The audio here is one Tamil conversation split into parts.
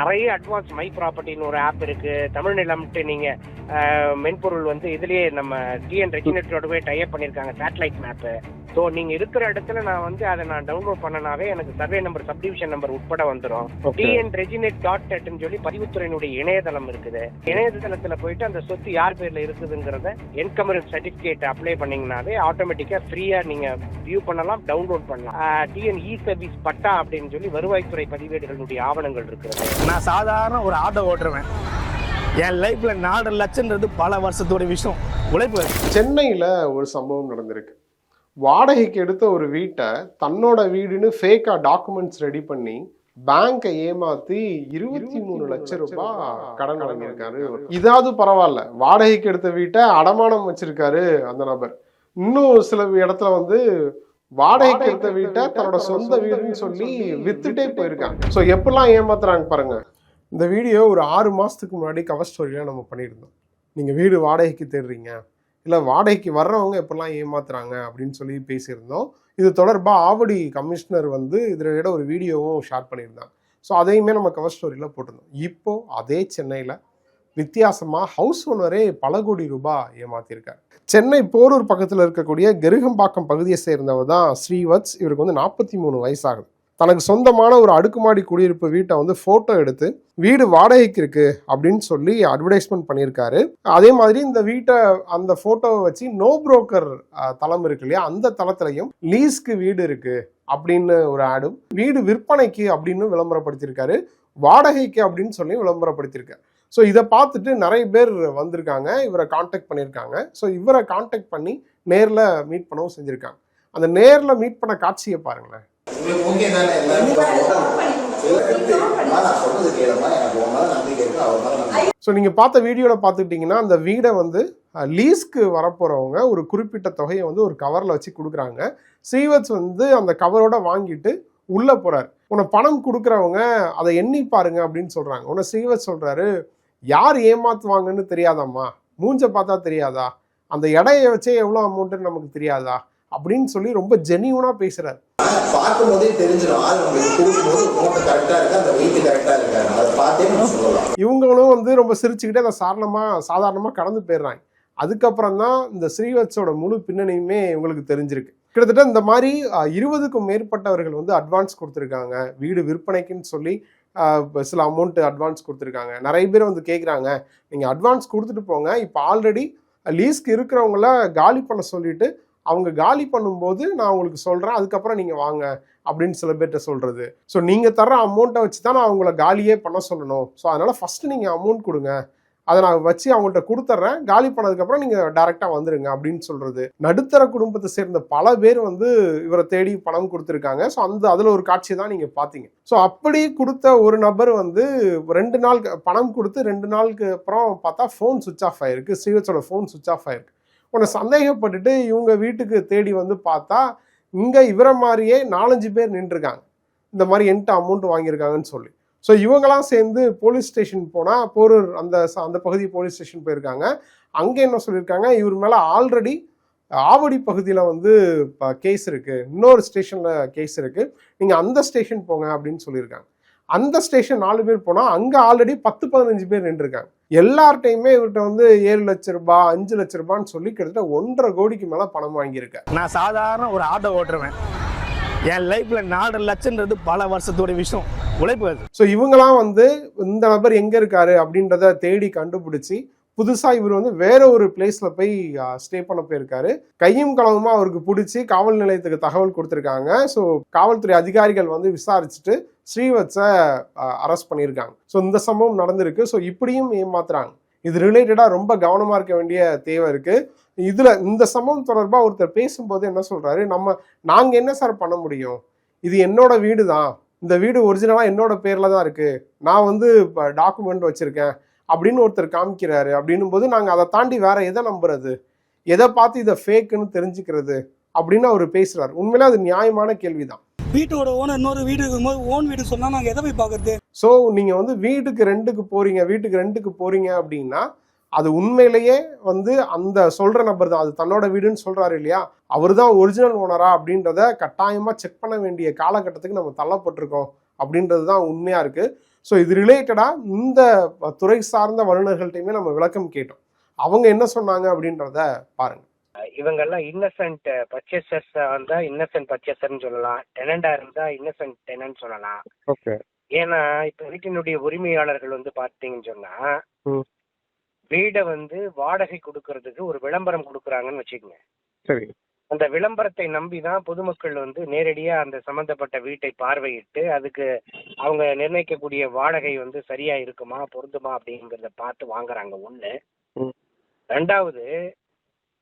நிறைய அட்வான்ஸ் மை ப்ராப்பர்ட்டின்னு ஒரு ஆப் இருக்கு. தமிழ் நிலம்ட்டு நீங்க மென்பொருள் வந்து இதுலயே நம்ம டிஎன் ரெஜினேட்டரோட போய் டைப் பண்ணிருக்காங்க சேட்டலைட் மேப்பு ஸோ நீங்க இருக்கிற இடத்துல நான் வந்து அதை நான் டவுன்லோட் பண்ணனாவே எனக்கு சர்வே நம்பர் சப்டிவிஷன் நம்பர் உட்பட வந்துடும் டிஎன் ரெஜினேட் டாட் நெட்னு சொல்லி பதிவுத்துறையினுடைய இணையதளம் இருக்குது. இணையதளத்துல போயிட்டு அந்த சொத்து யார் பேர்ல இருக்குதுங்கிறத என்கமரன் சர்டிபிகேட் அப்ளை பண்ணீங்கன்னாவே ஆட்டோமேட்டிக்கா ஃப்ரீயா நீங்க வியூ பண்ணலாம் டவுன்லோட் பண்ணலாம். டிஎன் இ சர்வீஸ் பட்டா அப்படின்னு சொல்லி வருவாய்த்துறை பதிவேடுகளுடைய ஆவணங்கள் இருக்கிறது. நான் சாதாரண ஒரு ஆட்டோ ஓட்டுறவன். என் லைஃப்ல நாலரை லட்சம்ன்றது பல வருஷத்தோட விஷயம். உழைப்பு சென்னையில் ஒரு சம்பவம் நடந்திருக்கு. வாடகைக்கு எடுத்த ஒரு வீட்டை தன்னோட வீடுன்னு ஃபேக்காக டாக்குமெண்ட்ஸ் ரெடி பண்ணி பேங்கை ஏமாத்தி இருபத்தி மூணு லட்சம் ரூபாய் கடன் வழங்கியிருக்காரு இதாவது பரவாயில்ல. வாடகைக்கு எடுத்த வீட்டை அடமானம் வச்சிருக்காரு அந்த நபர். இன்னும் சில இடத்துல வந்து வாடகைக்கு எடுத்த வீட்டை தன்னோட சொந்த வீடுன்னு சொல்லி வித்துட்டே போயிருக்காங்க. ஸோ எப்படிலாம் ஏமாத்துறாங்க பாருங்க. இந்த வீடியோ ஒரு ஆறு மாசத்துக்கு முன்னாடி கவர் ஸ்டோரியில நம்ம பண்ணியிருந்தோம். நீங்க வீடு வாடகைக்கு தேடுறீங்க. இல்லை வாடகைக்கு வர்றவங்க எப்படிலாம் ஏமாத்துறாங்க அப்படின்னு சொல்லி பேசியிருந்தோம். இது தொடர்பாக ஆவடி கமிஷனர் வந்து இதோட ஒரு வீடியோவும் ஷேர் பண்ணியிருந்தாங்க. ஸோ அதையுமே நம்ம கவர் ஸ்டோரியில் போட்டிருந்தோம். இப்போ அதே சென்னையில் வித்தியாசமாக ஹவுஸ் ஓனரே பல கோடி ரூபாய் ஏமாத்திருக்கார். சென்னை போரூர் பக்கத்தில் இருக்கக்கூடிய கெருகம்பாக்கம் பகுதியை சேர்ந்தவர் தான் ஸ்ரீவத்ஸ். இவருக்கு வந்து நாற்பத்தி மூணு வயசாகுது. தனக்கு சொந்தமான ஒரு அடுக்குமாடி குடியிருப்பு வீட்டை வந்து ஃபோட்டோ எடுத்து வீடு வாடகைக்கு இருக்கு அப்படின்னு சொல்லி அட்வர்டைஸ்மெண்ட் பண்ணியிருக்காரு. அதே மாதிரி இந்த வீட்டை அந்த ஃபோட்டோவை வச்சு நோ புரோக்கர் தளம் இருக்கு இல்லையா? அந்த தளத்திலையும் லீஸ்க்கு வீடு இருக்கு அப்படின்னு ஒரு ஆடும் வீடு விற்பனைக்கு அப்படின்னு விளம்பரப்படுத்தியிருக்காரு. வாடகைக்கு அப்படின்னு சொல்லி விளம்பரப்படுத்தியிருக்காரு. ஸோ இதை பார்த்துட்டு நிறைய பேர் வந்திருக்காங்க இவரை காண்டாக்ட் பண்ணியிருக்காங்க. ஸோ இவரை காண்டாக்ட் பண்ணி நேரில் மீட் பண்ணவும் செஞ்சுருக்காங்க. அந்த நேரில் மீட் பண்ண காட்சியை பாருங்களேன். ஸோ நீங்கள் பார்த்த வீடியோவில் பார்த்துக்கிட்டிங்கன்னா அந்த வீடை வந்து லீஸ்க்கு வரப்போகிறவங்க ஒரு குறிப்பிட்ட தொகையை வந்து ஒரு கவரில் வச்சு கொடுக்குறாங்க. ஸ்ரீவத்ஸ் வந்து அந்த கவரோட வாங்கிட்டு உள்ளே போகிறார் உன்னை பணம் கொடுக்குறவங்க அதை எண்ணி பாருங்க அப்படின்னு சொல்கிறாங்க உன்னை ஸ்ரீவத் சொல்கிறாரு யார் ஏமாத்துவாங்கன்னு தெரியாதாம்மா? மூஞ்ச பார்த்தா தெரியாதா? அந்த எடையை வச்சே எவ்வளோ அமௌண்ட்டுன்னு நமக்கு தெரியாதா? அப்படின்னு சொல்லி ரொம்ப ஜெனியூனாக பேசுகிறார் இவங்களும் வந்து ரொம்ப சிரிச்சுக்கிட்டே அதை சாதாரணமாக சாதாரணமாக கடந்து போயிடுறாங்க. அதுக்கப்புறம் தான் இந்த ஸ்ரீவத்ஸோட முழு பின்னணியுமே இவங்களுக்கு தெரிஞ்சிருக்கு. கிட்டத்தட்ட இந்த மாதிரி இருபதுக்கும் மேற்பட்டவர்கள் வந்து அட்வான்ஸ் கொடுத்துருக்காங்க. வீடு விற்பனைக்குன்னு சொல்லி சில அமௌண்ட் அட்வான்ஸ் கொடுத்துருக்காங்க. நிறைய பேர் வந்து கேட்குறாங்க நீங்கள் அட்வான்ஸ் கொடுத்துட்டு போங்க. இப்போ ஆல்ரெடி லீஸ்க்கு இருக்கிறவங்கள காலி பண்ண சொல்லிட்டு அவங்க காலி பண்ணும்போது நான் உங்களுக்கு சொல்கிறேன் அதுக்கப்புறம் நீங்கள் வாங்க அப்படின்னு சில பேர்கிட்ட சொல்கிறது ஸோ நீங்கள் தர்ற அமௌண்ட்டை வச்சு தான் நான் அவங்கள காலியே பண்ண சொல்லணும். ஸோ அதனால் ஃபஸ்ட்டு நீங்கள் அமௌண்ட் கொடுங்க. அதை நான் வச்சு அவங்கள்ட்ட கொடுத்துட்றேன் காலி பண்ணதுக்கப்புறம் நீங்கள் டேரெக்டாக வந்துடுங்க அப்படின்னு சொல்கிறது நடுத்தர குடும்பத்தை சேர்ந்த பல பேர் வந்து இவரை தேடி பணம் கொடுத்துருக்காங்க. ஸோ அந்த அதில் ஒரு காட்சியை தான் நீங்கள் பார்த்தீங்க. ஸோ அப்படி கொடுத்த ஒரு நபர் வந்து ரெண்டு நாள் பணம் கொடுத்து ரெண்டு நாளுக்கு அப்புறம் பார்த்தா ஃபோன் சுவிச் ஆஃப் ஆயிருக்கு. ஸ்ரீவத்ஸோட ஃபோன் சுவிச் ஆஃப் ஆயிருக்கு. உன்னை சந்தேகப்பட்டுட்டு இவங்க வீட்டுக்கு தேடி வந்து பார்த்தா இங்கே இவரை மாதிரியே நாலஞ்சு பேர் நின்றுருக்காங்க. இந்த மாதிரி என்கிட்ட அமௌண்ட் வாங்கியிருக்காங்கன்னு சொல்லி. ஸோ இவங்கெல்லாம் சேர்ந்து போலீஸ் ஸ்டேஷன் போனால் போரூர் அந்த அந்த பகுதி போலீஸ் ஸ்டேஷன் போயிருக்காங்க. அங்கே என்ன சொல்லியிருக்காங்க? இவர் மேலே ஆல்ரெடி ஆவடி பகுதியில் வந்து கேஸ் இருக்குது இன்னொரு ஸ்டேஷனில் கேஸ் இருக்குது நீங்கள் அந்த ஸ்டேஷன் போங்க அப்படின்னு சொல்லியிருக்காங்க. அந்த ஸ்டேஷன் நாலு பேர் போனால் அங்கே ஆல்ரெடி பத்து பதினஞ்சு பேர் நின்றுருக்காங்க. எல்லார்ட்டையுமே இவர்கிட்ட வந்து ஏழு லட்ச ரூபாய் அஞ்சு லட்ச ரூபான்னு சொல்லி கிட்டத்தட்ட ஒன்றரை கோடிக்கு மேலே பணம் வாங்கியிருக்காரு நான் சாதாரண ஒரு ஆட்டோ ஓட்டுறவன். என் லைஃப்பில் நாலரை லட்சம்ன்றது பல வருஷத்தோட விஷயம். உழைப்பு ஸோ இவங்கெல்லாம் வந்து இந்த நபர் எங்க இருக்காரு அப்படின்றத தேடி கண்டுபிடிச்சி புதுசாக இவர் வந்து வேற ஒரு பிளேஸில் போய் ஸ்டே பண்ண போயிருக்காரு. கையும் களவுமா அவருக்கு பிடிச்சி காவல் நிலையத்துக்கு தகவல் கொடுத்துருக்காங்க. ஸோ காவல்துறை அதிகாரிகள் வந்து விசாரிச்சுட்டு ஸ்ரீவத்ஸை அரெஸ்ட் பண்ணியிருக்காங்க. ஸோ இந்த சம்பவம் நடந்திருக்கு. ஸோ இப்படியும் ஏமாத்துறாங்க. இது ரிலேட்டடாக ரொம்ப கவனமா இருக்க வேண்டிய தேவை இருக்கு. இதுல இந்த சம்பவம் தொடர்பாக ஒருத்தர் பேசும்போது என்ன சொல்றாரு? நம்ம நாங்க என்ன சார் பண்ண முடியும்? இது என்னோட வீடு தான் இந்த வீடு ஒரிஜினலாக என்னோட பேரில் தான் இருக்குது நான் வந்து இப்போ டாக்குமெண்ட் வச்சுருக்கேன். அப்படின்னு ஒருத்தர் காமிக்கிறாரு. அப்படின்னும் போது நாங்கள் அதை தாண்டி வேற எதை நம்புறது? எதை பார்த்து இதை ஃபேக்குன்னு தெரிஞ்சுக்கிறது? அப்படின்னு அவர் பேசுறாரு. உண்மையிலே அது நியாயமான கேள்விதான். வீட்டோட ஓனர் இன்னொரு வீடு இருக்கும்போது ஓன் வீடு சொன்னா நாங்க எதை போய் பாக்குறது ஸோ நீங்கள் வந்து வீட்டுக்கு ரெண்டுக்கு போறீங்க வீட்டுக்கு ரெண்டுக்கு போறீங்க அப்படின்னா அது உண்மையிலேயே வந்து அந்த சொல்ற நபர் தான். அது தன்னோட வீடுன்னு சொல்றாரு இல்லையா? அவர் தான் ஒரிஜினல் ஓனரா அப்படின்றத கட்டாயமா செக் பண்ண வேண்டிய காலகட்டத்துக்கு நம்ம தள்ளப்பட்டிருக்கோம் அப்படின்றது தான் உண்மையா இருக்கு. ஸோ இது ரிலேட்டடாக இந்த துறை சார்ந்த வல்லுநர்கள்ட்டையுமே நம்ம விளக்கம் கேட்டோம். அவங்க என்ன சொன்னாங்க அப்படின்றத பாருங்க. இவங்கெல்லாம் இன்னசென்ட் பர்ச்சேசர்ஸ் வந்தா இன்னசென்ட் பர்ச்சேசர்னு சொல்லலாம். டெனண்டா இருந்தா இன்னசென்ட் டெனன்ட் சொல்லலாம். ஓகே ஏன்னா இப்ப வீட்டினுடைய உரிமையாளர்கள் வந்து பார்த்தீங்கன்னு சொன்னா. வீடை வந்து வாடகை கொடுக்கறதுக்கு ஒரு விளம்பரம் கொடுக்குறாங்கன்னு வச்சுக்கோங்க. சரி. அந்த விளம்பரத்தை நம்பி தான் பொதுமக்கள் வந்து நேரடியா அந்த சம்பந்தப்பட்ட வீட்டை பார்வையிட்டு அதுக்கு அவங்க நிர்ணயிக்கக்கூடிய வாடகை வந்து சரியா இருக்குமா பொருந்துமா அப்படிங்கிறத பார்த்து வாங்குறாங்க ஒண்ணு. ம். ரெண்டாவது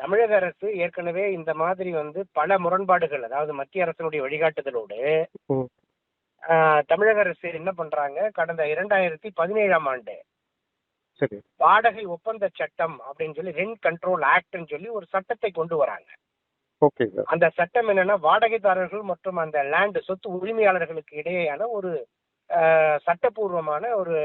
தமிழக அரசு ஏற்கனவே இந்த மாதிரி வந்து பல முரண்பாடுகள் அதாவது மத்திய அரசினுடைய வழிகாட்டுதலோடு தமிழக அரசு என்ன பண்றாங்க கடந்த இரண்டாயிரத்தி பதினேழாம் ஆண்டு சரி. வாடகை ஒப்பந்த சட்டம் அப்படின்னு சொல்லி ரெண்ட் கண்ட்ரோல் ஆக்ட்னு சொல்லி ஒரு சட்டத்தை கொண்டு வராங்க. ஓகே சார் அந்த சட்டம் என்னன்னா வாடகைதாரர்கள் மற்றும் அந்த லேண்ட் சொத்து உரிமையாளர்களுக்கு இடையேயான ஒரு அஹ், சட்டபூர்வமான ஒரு.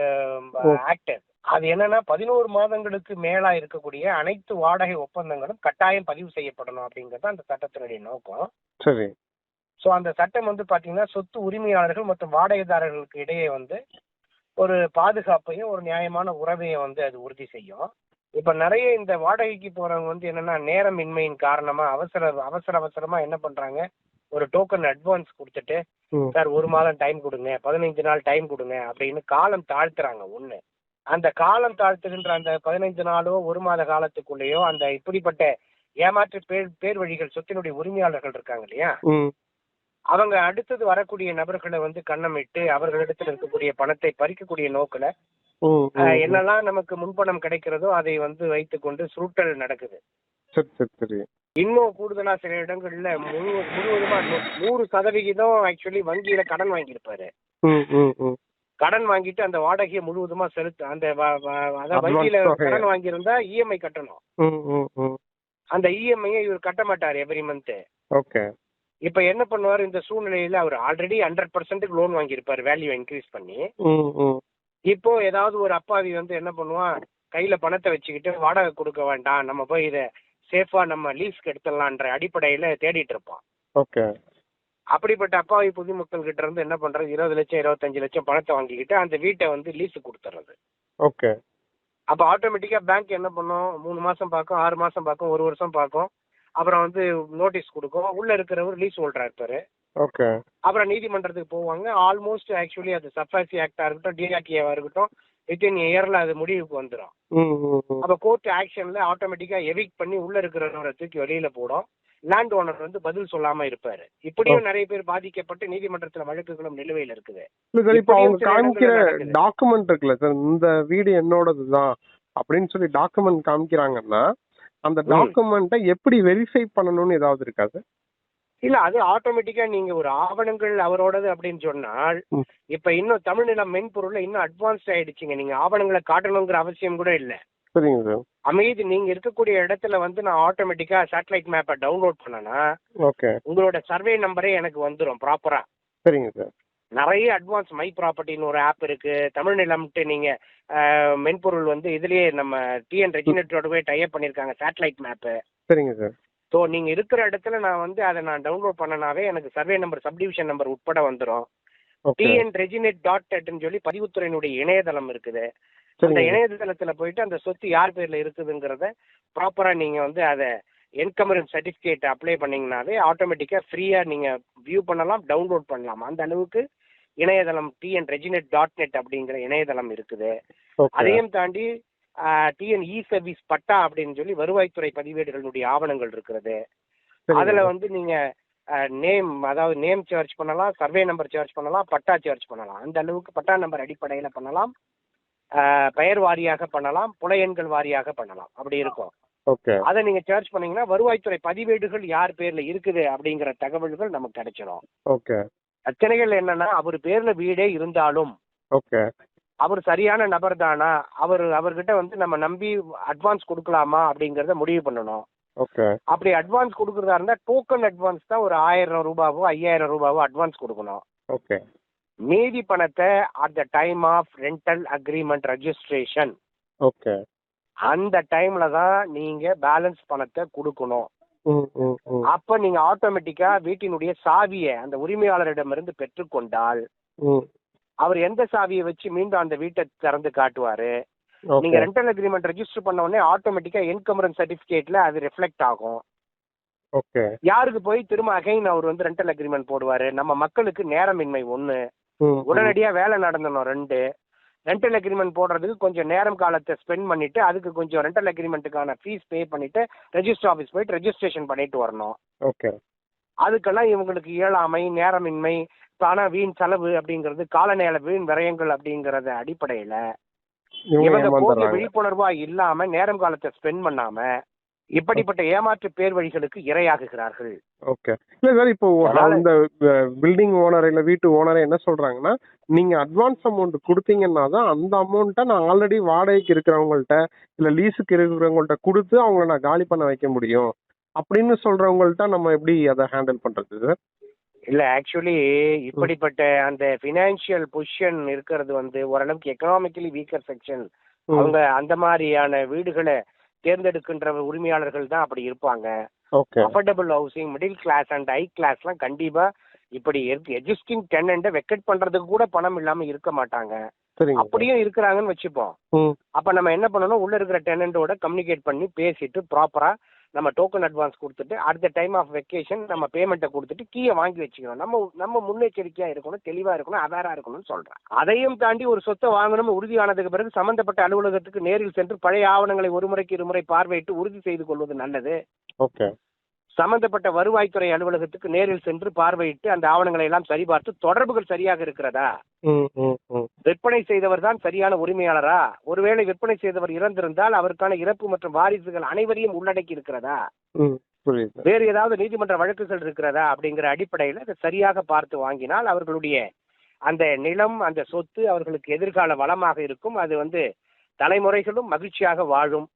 ஆக்ட் அது. என்னன்னா பதினோரு மாதங்களுக்கு மேலா இருக்கக்கூடிய அனைத்து வாடகை ஒப்பந்தங்களும் கட்டாயம் பதிவு செய்யப்படணும் அப்படிங்கிறது அந்த சட்டத்தினுடைய நோக்கம். சரி. ஸோ அந்த சட்டம் வந்து பாத்தீங்கன்னா சொத்து உரிமையாளர்கள் மற்றும் வாடகைதாரர்களுக்கு இடையே வந்து ஒரு பாதுகாப்பையும் ஒரு நியாயமான உறவையும் வந்து அது உறுதி செய்யும். இப்ப நிறைய இந்த வாடகைக்கு போறவங்க வந்து என்னன்னா நேரமின்மையின் காரணமா அவசர அவசர அவசரமா என்ன பண்றாங்க? ஒரு டோக்கன் அட்வான்ஸ் கொடுத்துட்டு. சார் ஒரு மாதம் டைம் கொடுங்க பதினைஞ்சு நாள் டைம் கொடுங்க அப்படின்னு காலம் தாழ்த்துறாங்க ஒண்ணு. அந்த காலம் தாழ்த்துகின்ற அந்த பதினைஞ்சு நாளோ ஒரு மாத காலத்துக்குள்ளேயோ அந்த இப்படிப்பட்ட ஏமாற்று பேர் பேர் வழிகள் சொத்தினுடைய உரிமையாளர்கள் இருக்காங்க இல்லையா? அவங்க அடுத்தது வரக்கூடிய நபர்களை வந்து கண்ணமிட்டு அவர்களிடத்தில் இருக்கக்கூடிய பணத்தை பறிக்கக்கூடிய நோக்கில என்னெல்லாம் நமக்கு முன்பணம் கிடைக்கிறதோ அதை வந்து வைத்துக்கொண்டு சுருட்டல் நடக்குது. இன்னும் கூடுதலா சில இடங்கள்ல முழு முழுவதுமா நூறு சதவிகிதம் ஆக்சுவலி வங்கியில கடன் வாங்கியிருப்பாரு. கடன் வாங்கிட்டு அந்த வாடகையை முழுவதுமா செலுத்து அந்த வங்கியில. கடன் வாங்கியிருந்தா இஎம்ஐ கட்டணும். அந்த இஎம்ஐயை இவர் கட்ட மாட்டார் எவ்ரி மந்த் ஓகே. இப்ப என்ன பண்ணுவார் இந்த சூழ்நிலையில அவர் ஆல்ரெடி ஹண்ட்ரட் பர்சன்ட்டுக்கு லோன் வாங்கியிருப்பாரு வேல்யூ இன்க்ரீஸ் பண்ணி. இப்போ ஏதாவது ஒரு அப்பாவி வந்து என்ன பண்ணுவான் கையில பணத்தை வச்சுக்கிட்டு வாடகை கொடுக்க வேண்டாம் நம்ம போய் இதை சேஃபா நம்ம லீஸ்க்கு எடுத்துடலான்ற அடிப்படையில தேடிட்டு இருப்பான். ஓகே. அப்படிப்பட்ட அப்பாவி பொதுமக்கள் கிட்ட இருந்து என்ன பண்றது? இருபது லட்சம் இருபத்தஞ்சு லட்சம் பணத்தை வாங்கிக்கிட்டு அந்த வீட்டை வந்து லீஸுக்கு கொடுத்துறது ஓகே. அப்போ ஆட்டோமேட்டிக்கா பேங்க் என்ன பண்ணும்? மூணு மாசம் பார்க்கும் ஆறு மாசம் பார்க்கும் ஒரு வருஷம் பார்க்கும். அப்புறம் வந்து நோட்டீஸ் கொடுக்கும். உள்ள இருக்கிறவர் லீஸ் ஹோல்டரா இருப்பாரு ஓகே அப்புறம் நீதிமன்றத்துக்கு போவாங்க. ஆல்மோஸ்ட் ஆக்சுவலி அது சஃபாசி ஆக்டா இருக்கட்டும் டிஆர்டிஏவா இருக்கட்டும் வித்தின் இயர்ல அது முடிவுக்கு வந்துடும் அப்ப கோர்ட் ஆக்ஷன்ல ஆட்டோமேட்டிக்கா எவிக் பண்ணி உள்ள இருக்கிறவரை தூக்கி வெளியில போடும். லேண்ட் ஓனர் வந்து பதில் சொல்லாம இருப்பாரு. இப்படியும் நிறைய பேர் பாதிக்கப்பட்டு நீதிமன்றத்துல வழக்குகளும் நிலுவையில் இருக்குது. இப்போ அவங்க காமிக்கிற. டாக்குமெண்ட் இருக்குல்ல சார் இந்த வீடு என்னோடது தான் அப்படின்னு சொல்லி டாக்குமெண்ட் காமிக்கிறாங்கன்னா அந்த. டாக்குமெண்ட்டை எப்படி வெரிஃபை பண்ணணும்னு ஏதாவது இருக்கா சார்? இல்ல அது ஆட்டோமேட்டிக்கா நீங்க ஒரு ஆவணங்கள் அவரோடது அப்படின்னு சொன்னால். இப்ப இன்னும் தமிழ்நிலம் மென்பொருள்ல இன்னும் அட்வான்ஸ்ட் ஆயிடுச்சுங்க. நீங்க ஆவணங்களை காட்டணுங்கிற அவசியம் கூட இல்ல. அமைதி நீங்க இருக்கக்கூடிய இடத்துல வந்து நான் ஆட்டோமேட்டிக்கா சேட்டலைட் மேப்பை டவுன்லோட் பண்ணனா உங்களோட சர்வே நம்பரே எனக்கு வந்துடும் ப்ராப்பரா சரிங்க சார். நிறைய அட்வான்ஸ் மை ப்ராப்பர்ட்டின்னு ஒரு ஆப் இருக்கு. தமிழ் நிலம்ட்டு நீங்க மென்பொருள் வந்து இதுலயே நம்ம டிஎன் ரெஜினேட்டரோடவே டைப் பண்ணிருக்காங்க சேட்டலைட் மேப்பு சரிங்க சார் ஸோ நீங்க இருக்கிற இடத்துல நான் வந்து அதை நான் டவுன்லோட் பண்ணனாவே எனக்கு சர்வே நம்பர் சப்டிவிஷன் நம்பர் உட்பட வந்துடும் டிஎன் ரெஜினேட் டாட் நெட்னு சொல்லி பதிவுத்துறையினுடைய இணையதளம் இருக்குது. அந்த இணையதளத்துல போயிட்டு அந்த சொத்து யார் பேர்ல இருக்குதுங்கிறத ப்ராப்பரா நீங்க வந்து அதை என்கமரன்ஸ் சர்டிஃபிகேட் அப்ளை பண்ணீங்கனாவே ஆட்டோமேட்டிக்கா ஃப்ரீயா நீங்க வியூ பண்ணலாம் டவுன்லோட் பண்ணலாம். அந்த அளவுக்கு இணையதளம் டிஎன் ரெஜினெட் டாட் நெட் அப்படிங்கிற இணையதளம் இருக்குது. அதையும் தாண்டி டிஎன் இ சர்வீஸ் பட்டா அப்படின்னு சொல்லி வருவாய்த்துறை பதிவேடுகளுடைய ஆவணங்கள் இருக்கிறது அதுல வந்து நீங்க நேம் அதாவது நேம் சார்ஜ் பண்ணலாம் சர்வே நம்பர் சார்ஜ் பண்ணலாம் பட்டா சார்ஜ் பண்ணலாம். அந்த அளவுக்கு பட்டா நம்பர் அடிப்படையில பண்ணலாம். பெயர் வாரியாக பண்ணலாம் புல எண்கள் வாரியாக பண்ணலாம். அப்படி இருக்கும். அதை நீங்க சார்ஜ் பண்ணீங்கன்னா வருவாய்த்துறை பதிவேடுகள் யார் பேர்ல இருக்குது அப்படிங்கிற தகவல்கள் நமக்கு கிடைச்சிடும் ஓகே பிரச்சனைகள் என்னன்னா அவர் பேர்ல வீடே இருந்தாலும் ஓகே. அவர் சரியான நபர் தானா? அவர் அவர்கிட்ட வந்து நம்ம நம்பி அட்வான்ஸ் கொடுக்கலாமா அப்படிங்கறத முடிவு பண்ணணும். ஓகே. அப்படி அட்வான்ஸ் கொடுக்கறதா இருந்தா டோக்கன் அட்வான்ஸ் தான் ஒரு ஆயிரம் ரூபாவோ ஐயாயிரம் ரூபாவோ அட்வான்ஸ் கொடுக்கணும். ஓகே. மீதி பணத்தை at the time of rental agreement registration okay. அந்த டைம்ல தான் நீங்க பேலன்ஸ் பணத்தை கொடுக்கணும். அப்ப நீங்க ஆட்டோமேட்டிக்கா வீட்டினுடைய சாவியை அந்த உரிமையாளரிடமிருந்து பெற்றுக்கொண்டால் அவர் எந்த சாவியை வச்சு மீண்டும் அந்த வீட்டை திறந்து காட்டுவாரு? நீங்க ரெண்டல் அக்ரிமெண்ட் ரெஜிஸ்டர் பண்ண உடனே ஆட்டோமேட்டிக்கா என்கம்பரன்ஸ் சர்டிபிகேட்ல அது ரிஃப்ளெக்ட் ஆகும். ஓகே. யாருக்கு போய் திரும்ப அகைன் அவர் வந்து ரெண்டல் அக்ரிமெண்ட் போடுவாரு? நம்ம மக்களுக்கு நேரமின்மை ஒண்ணு. உடனடியா வேலை நடந்தணும் ரெண்டு. ரெண்டல் அக்ரிமெண்ட் போடுறதுக்கு கொஞ்சம் நேரம் காலத்தை ஸ்பெண்ட் பண்ணிட்டு அதுக்கு கொஞ்சம் ரெண்டல் அக்ரிமெண்ட்டுக்கான ஃபீஸ் பே பண்ணிட்டு ரெஜிஸ்டர் ஆஃபீஸ் போயிட்டு ரெஜிஸ்ட்ரேஷன் பண்ணிட்டு வரணும். ஓகே அதுக்கெல்லாம் இவங்களுக்கு இயலாமை நேரமின்மை பண வீண் செலவு அப்படிங்கிறது காலநேர வீண் விரயங்கள் அப்படிங்கறத அடிப்படையில இவங்க போதிய விழிப்புணர்வா இல்லாம நேரம் காலத்தை ஸ்பெண்ட் பண்ணாம இப்படிப்பட்ட ஏமாற்று பேர் வழிகளுக்கு இரையாகுகிறார்கள். ஓகே இல்ல சார் இப்போ அந்த பில்டிங் ஓனர் இல்ல வீட்டு ஓனர் என்ன சொல்றாங்கன்னா நீங்க அட்வான்ஸ் அமௌண்ட் கொடுத்தீங்கன்னா தான் அந்த அமௌண்ட்டை நான் ஆல்ரெடி வாடகைக்கு இருக்கிறவங்கள்ட்ட இல்ல லீஸுக்கு இருக்கிறவங்கள்ட்ட கொடுத்து அவங்கள நான் காலி பண்ண வைக்க முடியும். அப்படின்னு சொல்றவங்கள்ட்ட நம்ம எப்படி அதை ஹேண்டில் பண்றது சார் இல்ல ஆக்சுவலி இப்படிப்பட்ட அந்த பினான்சியல் பொசிஷன் இருக்கிறது வந்து ஓரளவுக்கு எக்கனாமிக்கலி வீக்கர் செக்ஷன் அவங்க அந்த மாதிரியான வீடுகளை தேர்ந்தெடுக்கின்ற உரிமையாளர்கள் தான் அப்படி இருப்பாங்க. Affordable housing middle class and high கிளாஸ்லாம் கண்டிப்பா இப்படி எக்ஸிஸ்டிங் டெனண்ட்டை வெக்கெட் பண்றதுக்கு கூட பணம் இல்லாம இருக்க மாட்டாங்க. அப்படியும் இருக்கிறாங்கன்னு வச்சுப்போம். அப்ப நம்ம என்ன பண்ணணும்? உள்ள இருக்கிற டெனண்டோட கம்யூனிகேட் பண்ணி பேசிட்டு ப்ராப்பரா நம்ம டோக்கன் அட்வான்ஸ் கொடுத்துட்டு அடுத்த டைம் ஆஃப் வெக்கேஷன் நம்ம பேமெண்ட்டை கொடுத்துட்டு கீயை வாங்கி வச்சுக்கணும். நம்ம நம்ம முன்னெச்சரிக்கையா இருக்கணும் தெளிவா இருக்கணும் அவேரா இருக்கணும்னு சொல்றேன். அதையும் தாண்டி ஒரு சொத்தை வாங்கணும் உறுதியானதுக்கு பிறகு சம்பந்தப்பட்ட அலுவலகத்துக்கு நேரில் சென்று பழைய ஆவணங்களை ஒரு முறைக்கு இருமுறை பார்வையிட்டு உறுதி செய்து கொள்வது நல்லது. ஓகே சம்பந்தப்பட்ட வருவாய்த்துறை அலுவலகத்துக்கு நேரில் சென்று பார்வையிட்டு அந்த ஆவணங்களை எல்லாம் சரிபார்த்து தொடர்புகள் சரியாக இருக்கிறதா? விற்பனை செய்தவர் தான் சரியான உரிமையாளரா? ஒருவேளை விற்பனை செய்தவர் இறந்திருந்தால் அவருக்கான இறப்பு மற்றும் வாரிசுகள் அனைவரையும் உள்ளடக்கி இருக்கிறதா? வேறு ஏதாவது நீதிமன்ற வழக்குகள் இருக்கிறதா அப்படிங்கிற அடிப்படையில் அதை சரியாக பார்த்து வாங்கினால் அவர்களுடைய அந்த நிலம் அந்த சொத்து அவர்களுக்கு எதிர்கால வளமாக இருக்கும். அது வந்து தலைமுறைகளும் மகிழ்ச்சியாக வாழும்.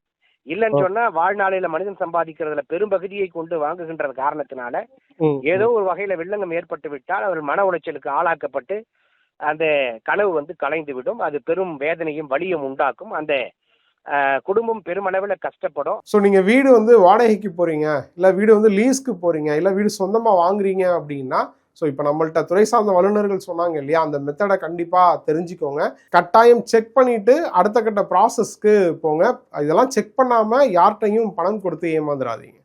இல்லைன்னு சொன்னா வாழ்நாளில மனிதன் சம்பாதிக்கிறதுல பெரும்பகுதியை கொண்டு வாங்குகின்ற காரணத்தினால ஏதோ ஒரு வகையில வில்லங்கம் ஏற்பட்டு விட்டால் அவர் மன உளைச்சலுக்கு ஆளாக்கப்பட்டு அந்த கனவு வந்து கலைந்து விடும் அது பெரும் வேதனையும் வலியும் உண்டாக்கும். அந்த குடும்பம் பெருமளவில் கஷ்டப்படும். ஸோ நீங்கள் வீடு வந்து வாடகைக்கு போகிறீங்க இல்லை வீடு வந்து லீஸ்க்கு போகிறீங்க இல்லை வீடு சொந்தமாக வாங்குறீங்க அப்படின்னா ஸோ இப்போ நம்மள்ட்ட துறை சார்ந்த வல்லுநர்கள் சொன்னாங்க இல்லையா அந்த மெத்தடை கண்டிப்பாக தெரிஞ்சுக்கோங்க. கட்டாயம் செக் பண்ணிட்டு அடுத்த கட்ட ப்ராசஸ்க்கு போங்க. இதெல்லாம் செக் பண்ணாமல் யார்கிட்டையும் பணம் கொடுத்து ஏமாந்துடாதீங்க